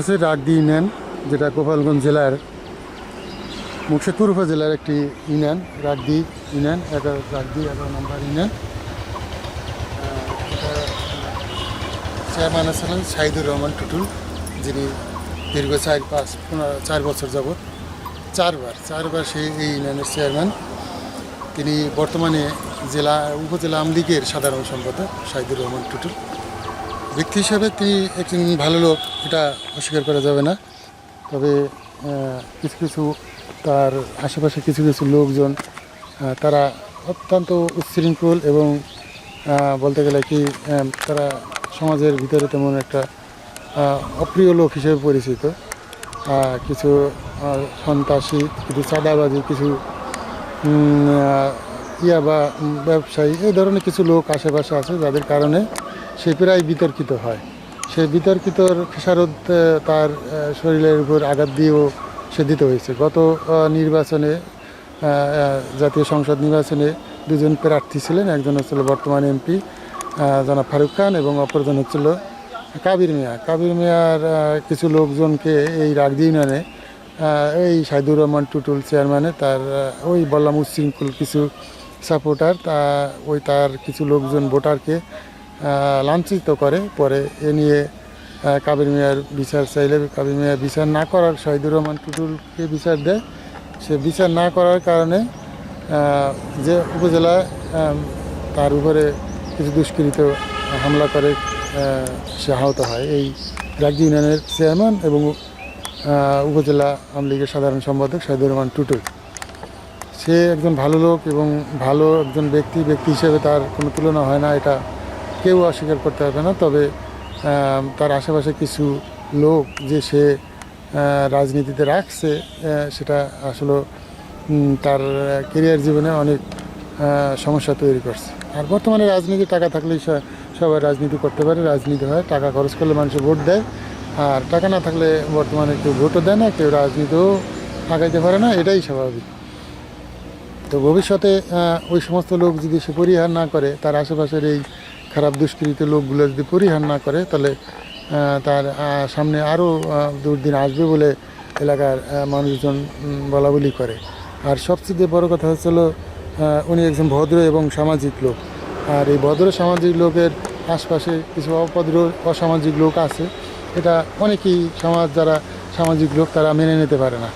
আছে রাগদি ইউনিয়ন যেটা গোপালগঞ্জ জেলার মুর্শিদপুর উপজেলার একটি ইউনিয়ন রাগদি ইউনিয়ন এগারো রাগদি এগারো নম্বর ইউনিয়ন চেয়ারম্যান আছিলেন সাইদুর রহমান টুটুল, যিনি দীর্ঘ চার পাঁচ, পনেরো, চার বছর যাবৎ চারবার চারবার সেই এই ইউনিয়নের চেয়ারম্যান। তিনি বর্তমানে জেলা, উপজেলা আওয়ামী লীগের সাধারণ সম্পাদক সাইদুর রহমান টুটুল। ব্যক্তি হিসাবে তিনি একজন ভালো লোক, এটা অস্বীকার করা যাবে না। তবে কিছু কিছু তার আশেপাশে কিছু কিছু লোকজন তারা অত্যন্ত উচ্ছৃঙ্খল এবং বলতে গেলে কি তারা সমাজের ভিতরে তেমন একটা অপ্রিয় লোক হিসেবে পরিচিত। কিছু সন্ত্রাসী, কিছু চাঁদাবাজি, কিছু ইয়া বা ব্যবসায়ী, এই ধরনের কিছু লোক আশেপাশে আছে যাদের কারণে সে প্রায় বিতর্কিত হয়। সে বিতর্কিত খেসারত তার শরীরের উপর আঘাত দিয়েও সে দিতে হয়েছে। গত নির্বাচনে জাতীয় সংসদ নির্বাচনে দুজন প্রার্থী ছিলেন। একজন হচ্ছিল বর্তমান এমপি জনাব ফারুক খান এবং অপরজন হচ্ছিল কাবির মিয়া। কাবির মিয়ার কিছু লোকজনকে এই রাগদি ইউনিয়নে এই সাইদুর রহমান টুটুল চেয়ারম্যানে তার ওই বললাম উচ্ছৃঙ্খল কিছু সাপোর্টার, তা, ওই তার কিছু লোকজন ভোটারকে লাঞ্ছিত করে। পরে এ নিয়ে কাবির মিয়ার বিচার চাইলে কাবির মিয়া বিচার না করার শহীদুর রহমান টুটুলকে বিচার দেয়। সে বিচার না করার কারণে যে উপজেলা তার উপরে কিছু দুষ্কৃত হামলা করে সে আহত হয়। এই রাজ্য ইউনিয়নের চেয়ারম্যান এবং উপজেলা আওয়ামী লীগের সাধারণ সম্পাদক শহীদুর রহমান টুটুল। সে একজন ভালো লোক এবং ভালো একজন ব্যক্তি ব্যক্তি হিসেবে তার কোনো তুলনা হয় না। এটা কেউ অস্বীকার করতে পারবে না, তবে তার আশেপাশে কিছু লোক যে সে রাজনীতিতে রাখছে সেটা আসলে তার কেরিয়ার জীবনে অনেক সমস্যা তৈরি করছে। আর বর্তমানে রাজনীতি টাকা থাকলেই সবাই রাজনীতি করতে পারে, রাজনীতি হয়। টাকা খরচ করলে মানুষ ভোট দেয়। আর টাকা না থাকলে বর্তমানে কেউ ভোটও দেয় না, কেউ রাজনীতিও আগাইতে পারে না, এটাই স্বাভাবিক। তো ভবিষ্যতে ওই সমস্ত লোক যদি সে পরিহার না করে, তার আশেপাশের এই খারাপ দুষ্কৃত লোকগুলো যদি পরিহার না করে, তাহলে তার সামনে আরও দুর্দিন আসবে বলে এলাকার মানুষজন বলা বলি করে। আর সবচেয়ে বড় কথা হচ্ছিল উনি একজন ভদ্র এবং সামাজিক লোক। আর এই ভদ্র সামাজিক লোকের আশপাশে কিছু অভদ্র, অসামাজিক লোক আছে। এটা অনেকেই সমাজ, যারা সামাজিক লোক, তারা মেনে নিতে পারে না।